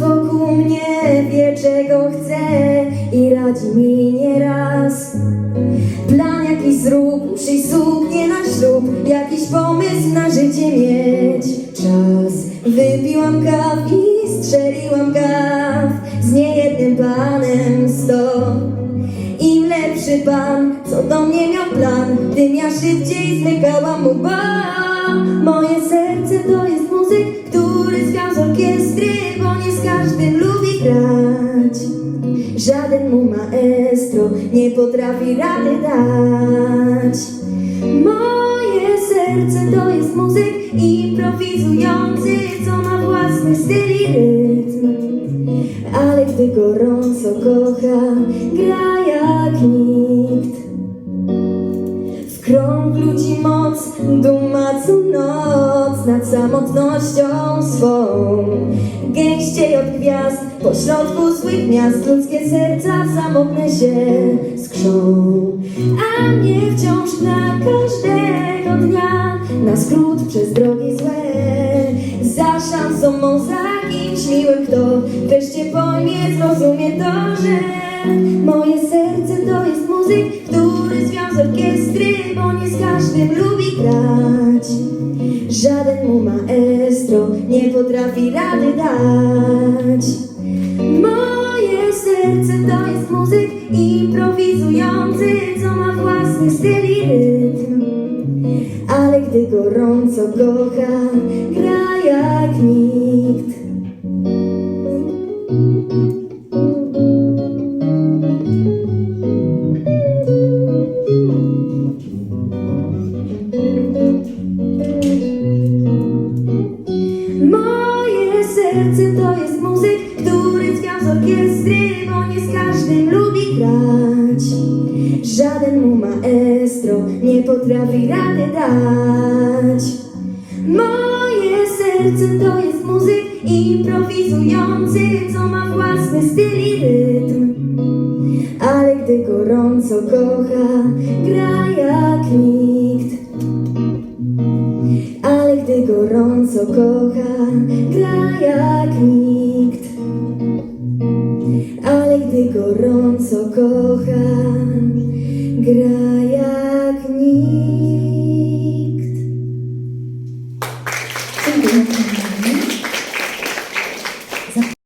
wokół mnie wie czego chce i radzi mi nieraz. Plan jakiś zrób, uszyj na ślub, jakiś pomysł na życie mieć. Czas wypiłam kaw i strzeliłam kaw z niejednym panem sto. Im lepszy pan, co do mnie miał plan, tym ja szybciej zmykałam mu bo Żaden mu maestro nie potrafi rady dać. Moje serce to jest muzyk improwizujący, co ma własny styl i rytm. Ale gdy gorąco kocha, gra krąg ludzi moc, duma co noc nad samotnością swą. Gęściej od gwiazd, pośrodku złych miast, ludzkie serca samotne się skrzą. A mnie wciąż na każdego dnia, na skrót przez drogi złe. Za szansą mą, za kimś miłym, kto wreszcie pojmie, zrozumie to, że moje serce to jest muzyk, który zwiał orkiestry, bo nie z każdym lubi grać. Żaden mu maestro nie potrafi rady dać. Moje serce to jest muzyk improwizujący, co ma własny styl i rytm. Ale gdy gorąco kocha, gra jak nikt. Każdym lubi grać. Żaden mu maestro nie potrafi rady dać. Moje serce to jest muzyk improwizujący, co ma własny styl i rytm. Ale gdy gorąco kocha, gra jak nikt. Ale gdy gorąco kocha, gra kocham, gra jak nikt. Dziękuję.